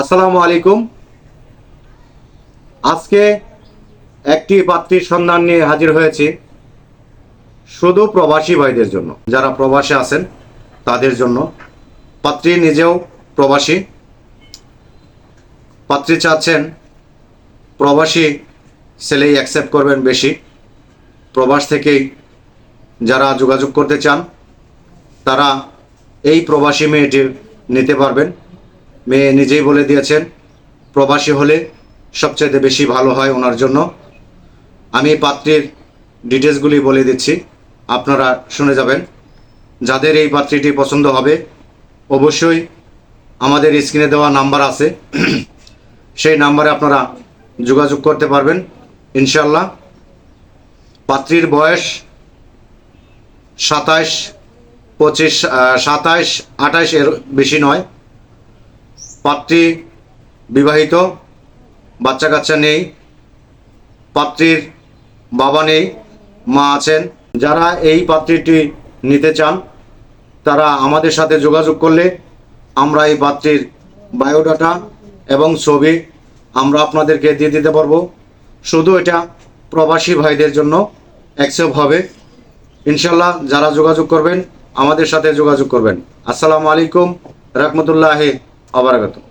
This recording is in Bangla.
আসসালামু আলাইকুম। আজকে একটি পাত্রীর সন্ধান নিয়ে হাজির হয়েছি শুধু প্রবাসী ভাইদের জন্য। যারা প্রবাসে আছেন, তাদের জন্য। পাত্রী নিজেও প্রবাসী। পাত্রী চাচ্ছেন প্রবাসী ছেলেই অ্যাকসেপ্ট করবেন বেশি। প্রবাস থেকেই যারা যোগাযোগ করতে চান, তারা এই প্রবাসী মেয়েটির নিতে পারবেন। মেয়ে নিজেই বলে দিয়েছেন, প্রবাসী হলে সবচেয়ে বেশি ভালো হয় ওনার জন্য। আমি পাত্রীর ডিটেলসগুলি বলে দিচ্ছি, আপনারা শুনে যাবেন। যাদের এই পাত্রীটি পছন্দ হবে, অবশ্যই আমাদের স্ক্রিনে দেওয়া নাম্বার আছে। সেই নাম্বারে আপনারা যোগাযোগ করতে পারবেন ইনশাল্লাহ পাত্রীর বয়স সাতাশ পঁচিশ সাতাশ আঠাশ এর বেশি নয়। পাত্রী বিবাহিত বাচ্চা কাচ্চা নেই, পাত্রীর বাবা নেই, মা আছেন। যারা এই পাত্রীটি নিতে চান, তারা আমাদের সাথে যোগাযোগ করলে আমরা এই পাত্রীর বায়োডাটা এবং ছবি আমরা আপনাদেরকে দিয়ে দিতে পারব। শুধু এটা প্রবাসী ভাইদের জন্য অ্যাকসেপ্ট হবে। ইনশাল্লাহ যারা যোগাযোগ করবেন, আমাদের সাথে যোগাযোগ করবেন। আসসালামু আলাইকুম, রহমতুল্লাহ అవరగతం